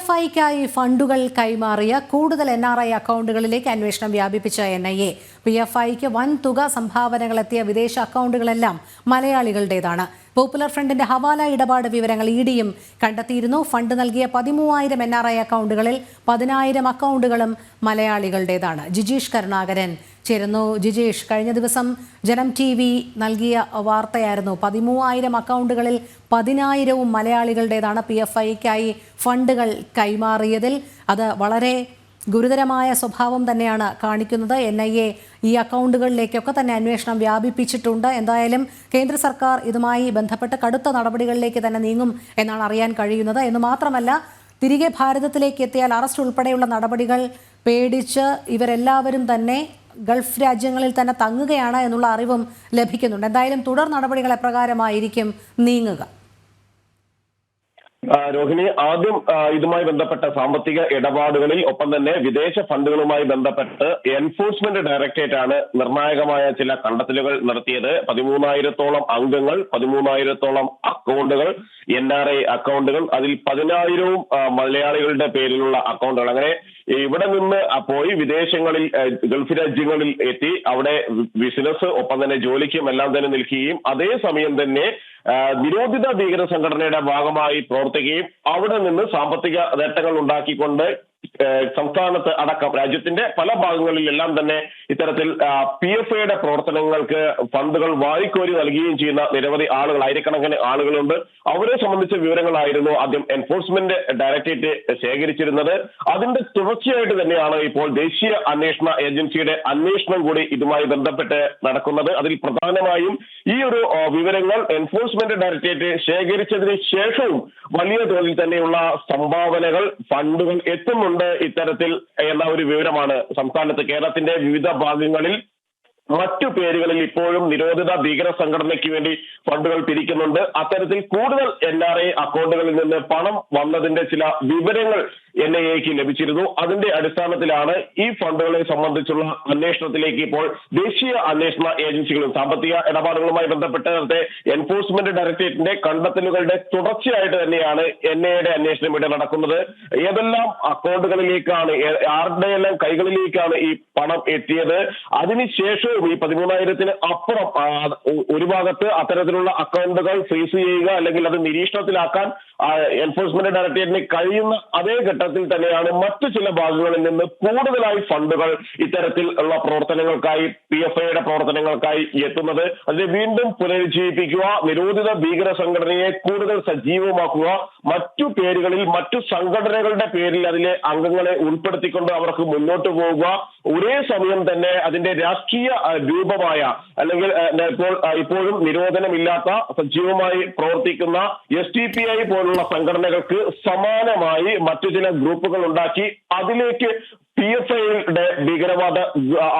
F ഐക്കായി ഫണ്ടുകൾ കൈമാറിയ കൂടുതൽ എൻ ആർ ഐ അക്കൗണ്ടുകളിലേക്ക് അന്വേഷണം വ്യാപിപ്പിച്ച N I A P F ഐക്ക് വൻ തുക സംഭാവനകളെത്തിയ വിദേശ അക്കൗണ്ടുകളെല്ലാം മലയാളികളുടേതാണ്. പോപ്പുലർ ഫ്രണ്ടിന്റെ ഹവാല ഇടപാട് വിവരങ്ങൾ ഇ ഡിയും കണ്ടെത്തിയിരുന്നു. ഫണ്ട് നൽകിയ പതിമൂവായിരം എൻ ആർ ഐ അക്കൗണ്ടുകളിൽ പതിനായിരം അക്കൗണ്ടുകളും മലയാളികളുടേതാണ്. ജിജീഷ് കരുണാകരൻ ചേരുന്നു. ജിജേഷ് കഴിഞ്ഞ ദിവസം ജനം ടി വി നൽകിയ വാർത്തയായിരുന്നു. പതിമൂവായിരം അക്കൗണ്ടുകളിൽ പതിനായിരവും മലയാളികളുടേതാണ് പി എഫ് ഐക്കായി ഫണ്ടുകൾ കൈമാറിയതിൽ. അത് വളരെ ഗുരുതരമായ സ്വഭാവം തന്നെയാണ് കാണിക്കുന്നത്. എൻ ഐ എ ഈ അക്കൗണ്ടുകളിലേക്കൊക്കെ തന്നെ അന്വേഷണം വ്യാപിപ്പിച്ചിട്ടുണ്ട്. എന്തായാലും കേന്ദ്ര സർക്കാർ ഇതുമായി ബന്ധപ്പെട്ട് കടുത്ത നടപടികളിലേക്ക് തന്നെ നീങ്ങും എന്നാണ് അറിയാൻ കഴിയുന്നത്. എന്ന് മാത്രമല്ല തിരികെ ഭാരതത്തിലേക്ക് എത്തിയാൽ അറസ്റ്റ് ഉൾപ്പെടെയുള്ള നടപടികൾ പേടിച്ച് ഇവരെല്ലാവരും തന്നെ ഗൾഫ് രാജ്യങ്ങളിൽ തന്നെ തങ്ങുകയാണ് എന്നുള്ള അറിവും ലഭിക്കുന്നുണ്ട്. എന്തായാലും തുടർ നടപടികൾ എപ്രകാരമായിരിക്കും നീങ്ങുക. രോഹിണി ആദ്യം ഇതുമായി ബന്ധപ്പെട്ട സാമ്പത്തിക ഇടപാടുകളിൽ ഒപ്പം തന്നെ വിദേശ ഫണ്ടുകളുമായി ബന്ധപ്പെട്ട് എൻഫോഴ്സ്മെന്റ് ഡയറക്ടറേറ്റ് ആണ് നിർണായകമായ ചില കണ്ടെത്തലുകൾ നടത്തിയത്. പതിമൂന്നായിരത്തോളം അംഗങ്ങൾ പതിമൂന്നായിരത്തോളം അക്കൗണ്ടുകൾ എൻ ആർ ഐ അക്കൗണ്ടുകൾ അതിൽ പതിനായിരവും മലയാളികളുടെ പേരിലുള്ള അക്കൗണ്ടുകൾ. അങ്ങനെ ഇവിടെ നിന്ന് പോയി വിദേശങ്ങളിൽ ഗൾഫ് രാജ്യങ്ങളിൽ എത്തി. അവിടെ ബിസിനസ് ഒപ്പം തന്നെ ജോലിക്കും എല്ലാം തന്നെ നിൽക്കുകയും അതേസമയം തന്നെ നിരോധിത ഭീകര സംഘടനയുടെ ഭാഗമായി പ്രവർത്തിക്കുകയും അവിടെ നിന്ന് സാമ്പത്തിക നേട്ടങ്ങൾ ഉണ്ടാക്കിക്കൊണ്ട് സംസ്ഥാനത്ത് അടക്കം രാജ്യത്തിന്റെ പല ഭാഗങ്ങളിലെല്ലാം തന്നെ ഇത്തരത്തിൽ പി എഫ് ഐയുടെ പ്രവർത്തനങ്ങൾക്ക് ഫണ്ടുകൾ വാരിക്കോരി നൽകുകയും ചെയ്യുന്ന നിരവധി ആളുകൾ ആയിരക്കണക്കിന് ആളുകളുണ്ട്. അവരെ സംബന്ധിച്ച വിവരങ്ങളായിരുന്നു ആദ്യം എൻഫോഴ്സ്മെന്റ് ഡയറക്ടറേറ്റ് ശേഖരിച്ചിരുന്നത്. അതിന്റെ തുടർച്ചയായിട്ട് തന്നെയാണ് ഇപ്പോൾ ദേശീയ അന്വേഷണ ഏജൻസിയുടെ അന്വേഷണം കൂടി ഇതുമായി ബന്ധപ്പെട്ട് നടക്കുന്നത്. അതിൽ പ്രധാനമായും ഈ ഒരു വിവരങ്ങൾ എൻഫോഴ്സ്മെന്റ് ഡയറക്ടറേറ്റ് ശേഖരിച്ചതിന് ശേഷവും വലിയ തോതിൽ തന്നെയുള്ള സംഭാവനകൾ ഫണ്ടുകൾ എത്തുന്നുണ്ട്. ഇത്തരത്തിൽ എന്ന ഒരു വിവരമാണ് സംസ്ഥാനത്ത്. കേരളത്തിന്റെ വിവിധ ഭാഗങ്ങളിൽ മറ്റു പേരുകളിൽ ഇപ്പോഴും നിരോധിത ഭീകര സംഘടനയ്ക്ക് വേണ്ടി ഫണ്ടുകൾ പിരിക്കുന്നുണ്ട്. അത്തരത്തിൽ കൂടുതൽ എൻ ആർ ഐ അക്കൗണ്ടുകളിൽ നിന്ന് പണം വന്നതിന്റെ ചില വിവരങ്ങൾ എൻ ഐ എക്ക് ലഭിച്ചിരുന്നു. അതിന്റെ അടിസ്ഥാനത്തിലാണ് ഈ ഫണ്ടുകളെ സംബന്ധിച്ചുള്ള അന്വേഷണത്തിലേക്ക് ഇപ്പോൾ ദേശീയ അന്വേഷണ ഏജൻസികളും സാമ്പത്തിക ഇടപാടുകളുമായി ബന്ധപ്പെട്ട് നേരത്തെ എൻഫോഴ്സ്മെന്റ് ഡയറക്ടറേറ്റിന്റെ കണ്ടെത്തലുകളുടെ തുടർച്ചയായിട്ട് തന്നെയാണ് എൻ ഐയുടെ അന്വേഷണം ഇവിടെ നടക്കുന്നത്. ഏതെല്ലാം അക്കൗണ്ടുകളിലേക്കാണ് ആരുടെയെല്ലാം കൈകളിലേക്കാണ് ഈ പണം എത്തിയത്? അതിനുശേഷവും ഈ പതിമൂന്നായിരത്തിന് അപ്പുറം ഒരു ഭാഗത്ത് അത്തരത്തിലുള്ള അക്കൗണ്ടുകൾ ഫ്രീസ് ചെയ്യുക അല്ലെങ്കിൽ അത് നിരീക്ഷണത്തിലാക്കാൻ എൻഫോഴ്സ്മെന്റ് ഡയറക്ടറേറ്റിന് കഴിയുന്ന അതേ ഘട്ടത്തിൽ തന്നെയാണ് മറ്റു ചില ഭാഗങ്ങളിൽ നിന്ന് കൂടുതലായി ഫണ്ടുകൾ ഇത്തരത്തിൽ ഉള്ള പ്രവർത്തനങ്ങൾക്കായി പി എഫ് ഐയുടെ പ്രവർത്തനങ്ങൾക്കായി എത്തുന്നത്. അതിനെ വീണ്ടും പുനരുജ്ജീവിപ്പിക്കുക നിരോധിത ഭീകര സംഘടനയെ കൂടുതൽ സജീവമാക്കുക. മറ്റു പേരുകളിൽ മറ്റു സംഘടനകളുടെ പേരിൽ അതിലെ അംഗങ്ങളെ ഉൾപ്പെടുത്തിക്കൊണ്ട് അവർക്ക് മുന്നോട്ട് പോവുക. ഒരേ സമയം തന്നെ അതിന്റെ രാഷ്ട്രീയ രൂപമായ അല്ലെങ്കിൽ ഇപ്പോൾ ഇപ്പോഴും നിരോധനമില്ലാത്ത സജീവമായി പ്രവർത്തിക്കുന്ന എസ് ടി പി ഐ പോലുള്ള സംഘടനകൾക്ക് സമാനമായി മറ്റു ചില ഗ്രൂപ്പുകൾ ഉണ്ടാക്കി അതിലേക്ക് പി എഫ് ഐയുടെ ഭീകരവാദ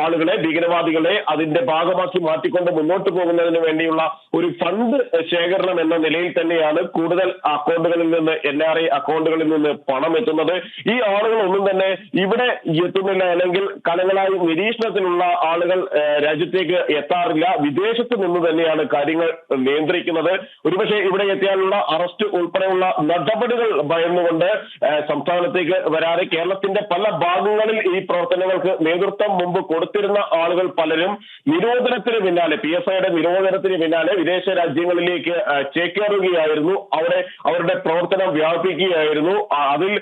ആളുകളെ ഭീകരവാദികളെ അതിന്റെ ഭാഗമാക്കി മാറ്റിക്കൊണ്ട് മുന്നോട്ട് പോകുന്നതിന് വേണ്ടിയുള്ള ഒരു ഫണ്ട് ശേഖരണം എന്ന നിലയിൽ തന്നെയാണ് കൂടുതൽ അക്കൗണ്ടുകളിൽ നിന്ന് എൻ ആർ ഐ അക്കൗണ്ടുകളിൽ നിന്ന് പണം എത്തുന്നത്. ഈ ആളുകൾ ഒന്നും തന്നെ ഇവിടെ എത്തുന്നില്ല. അല്ലെങ്കിൽ കാലങ്ങളായി നിരീക്ഷണത്തിലുള്ള ആളുകൾ രാജ്യത്തേക്ക് എത്താറില്ല. വിദേശത്ത് നിന്ന് തന്നെയാണ് കാര്യങ്ങൾ നിയന്ത്രിക്കുന്നത്. ഒരുപക്ഷെ ഇവിടെ എത്തിയാലുള്ള അറസ്റ്റ് ഉൾപ്പെടെയുള്ള നടപടികൾ ഭയന്നുകൊണ്ട് സംസ്ഥാനത്തേക്ക് വരാതെ കേരളത്തിന്റെ പല ഭാഗങ്ങളിൽ ഈ പ്രവർത്തനങ്ങൾക്ക് നേതൃത്വം മുമ്പ് കൊടുത്തിരുന്ന ആളുകൾ പലരും നിരോധനത്തിന് പിന്നാലെ പി എഫ് ഐയുടെ നിരോധനത്തിന് പിന്നാലെ വിദേശ രാജ്യങ്ങളിലേക്ക് ചേക്കേറുകയായിരുന്നു. അവിടെ അവരുടെ പ്രവർത്തനം വ്യാപിപ്പിക്കുകയായിരുന്നു അതിൽ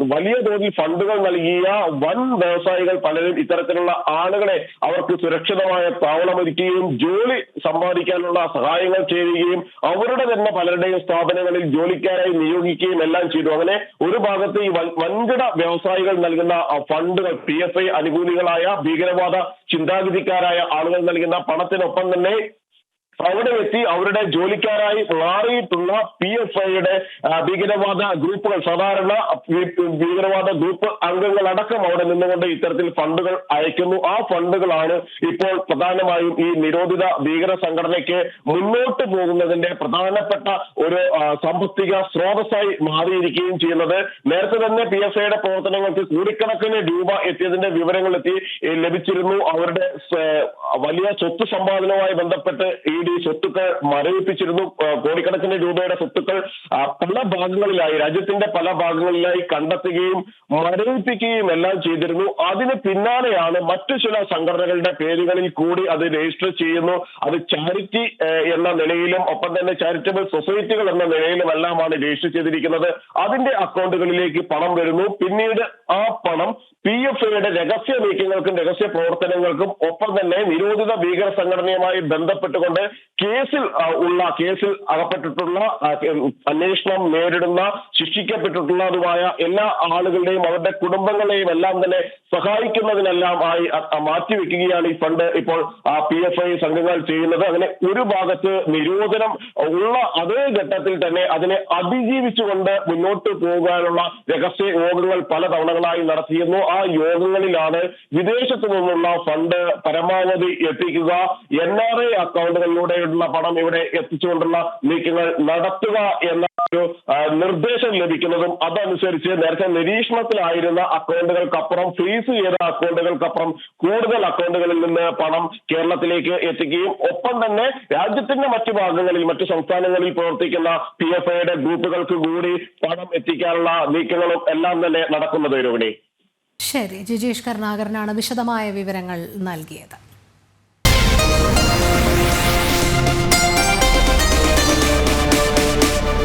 വലിയ തോതിൽ ഫണ്ടുകൾ നൽകിയ വൻ വ്യവസായികൾ പലരും ഇത്തരത്തിലുള്ള ആളുകളെ അവർക്ക് സുരക്ഷിതമായ താവളമൊരുക്കുകയും ജോലി സമ്പാദിക്കാനുള്ള സഹായങ്ങൾ ചെയ്യുകയും അവരുടെ തന്നെ പലരുടെയും സ്ഥാപനങ്ങളിൽ ജോലിക്കാരായി നിയോഗിക്കുകയും എല്ലാം ചെയ്തു. അങ്ങനെ ഒരു ഭാഗത്ത് ഈ വൻ- വൻകിട വ്യവസായികൾ നൽകുന്ന ഫണ്ടുകൾ പി എഫ് ഐ അനുകൂലികളായ ഭീകരവാദ ചിന്താഗതിക്കാരായ ആളുകൾ നൽകുന്ന പണത്തിനൊപ്പം തന്നെ അവിടെ എത്തി അവരുടെ ജോലിക്കാരായി മാറിയിട്ടുള്ള പി എഫ് ഐയുടെ ഭീകരവാദ ഗ്രൂപ്പുകൾ സാധാരണ ഭീകരവാദ ഗ്രൂപ്പ് അംഗങ്ങൾ അടക്കം അവിടെ നിന്നുകൊണ്ട് ഇത്തരത്തിൽ ഫണ്ടുകൾ അയക്കുന്നു. ആ ഫണ്ടുകളാണ് ഇപ്പോൾ പ്രധാനമായും ഈ നിരോധിത ഭീകര സംഘടനയ്ക്ക് മുന്നോട്ട് പോകുന്നതിന്റെ പ്രധാനപ്പെട്ട ഒരു സാമ്പത്തിക സ്രോതസ്സായി മാറിയിരിക്കുകയും ചെയ്യുന്നത്. നേരത്തെ തന്നെ പി എഫ് ഐയുടെ പ്രവർത്തനങ്ങൾക്ക് കോടിക്കണക്കിന് രൂപ എത്തിയതിന്റെ വിവരങ്ങൾ എത്തി ലഭിച്ചിരുന്നു. അവരുടെ വലിയ സ്വത്ത് സമ്പാദനവുമായി ബന്ധപ്പെട്ട് ഇ വേണ്ടി സ്വത്തുക്കൾ മരവിപ്പിച്ചിരുന്നു. കോടിക്കണക്കിന് രൂപയുടെ സ്വത്തുക്കൾ പല ഭാഗങ്ങളിലായി രാജ്യത്തിന്റെ പല ഭാഗങ്ങളിലായി കണ്ടെത്തുകയും മരവിപ്പിക്കുകയും എല്ലാം ചെയ്തിരുന്നു. അതിന് പിന്നാലെയാണ് മറ്റു ചില സംഘടനകളുടെ പേരുകളിൽ കൂടി അത് രജിസ്റ്റർ ചെയ്യുന്നു. അത് ചാരിറ്റി എന്ന നിലയിലും ഒപ്പം തന്നെ ചാരിറ്റബിൾ സൊസൈറ്റികൾ എന്ന നിലയിലും എല്ലാമാണ് രജിസ്റ്റർ ചെയ്തിരിക്കുന്നത്. അതിന്റെ അക്കൗണ്ടുകളിലേക്ക് പണം വരുന്നു. പിന്നീട് ആ പണം പി എഫ് ഐയുടെ രഹസ്യ നീക്കങ്ങൾക്കും രഹസ്യ പ്രവർത്തനങ്ങൾക്കും ഒപ്പം തന്നെ നിരോധിത ഭീകര സംഘടനയുമായി ബന്ധപ്പെട്ടുകൊണ്ട് കേസിൽ ഉള്ള കേസിൽ അകപ്പെട്ടിട്ടുള്ള അന്വേഷണം നേരിടുന്ന ശിക്ഷിക്കപ്പെട്ടിട്ടുള്ളതുമായ എല്ലാ ആളുകളുടെയും അവരുടെ കുടുംബങ്ങളെയും എല്ലാം തന്നെ സഹായിക്കുന്നതിനെല്ലാം ആയി മാറ്റിവെക്കുകയാണ് ഈ ഫണ്ട് ഇപ്പോൾ പി എഫ് ഐ സംഘങ്ങൾ ചെയ്യുന്നത്. അങ്ങനെ ഒരു ഭാഗത്ത് നിരോധനം ഉള്ള അതേ ഘട്ടത്തിൽ തന്നെ അതിനെ അതിജീവിച്ചുകൊണ്ട് മുന്നോട്ട് പോകാനുള്ള രഹസ്യ യോഗങ്ങൾ പല തവണകളായി നടത്തിയിരുന്നു. ആ യോഗങ്ങളിലാണ് വിദേശത്തു നിന്നുള്ള ഫണ്ട് പരമാവധി എത്തിക്കുക. എൻ ആർ ഐ അക്കൗണ്ടുകളിലൂടെയുള്ള പണം ഇവിടെ എത്തിച്ചുകൊണ്ടുള്ള നീക്കങ്ങൾ നടത്തുക എന്ന ഒരു നിർദ്ദേശം ലഭിക്കുന്നതും അതനുസരിച്ച് നേരത്തെ നിരീക്ഷണത്തിലായിരുന്ന അക്കൗണ്ടുകൾക്കപ്പുറം ഫ്രീസ് ചെയ്ത അക്കൗണ്ടുകൾക്കപ്പുറം കൂടുതൽ അക്കൗണ്ടുകളിൽ നിന്ന് പണം കേരളത്തിലേക്ക് എത്തിക്കുകയും ഒപ്പം തന്നെ രാജ്യത്തിന്റെ മറ്റു ഭാഗങ്ങളിൽ മറ്റു സംസ്ഥാനങ്ങളിൽ പ്രവർത്തിക്കുന്ന പി എഫ് ഐയുടെ ഗ്രൂപ്പുകൾക്ക് കൂടി പണം എത്തിക്കാനുള്ള നീക്കങ്ങളും എല്ലാം തന്നെ നടക്കുന്നത് രോഹിണി. ശരി ജിജീഷ് കരുണാകരനാണ് വിശദമായ വിവരങ്ങൾ നൽകിയത്.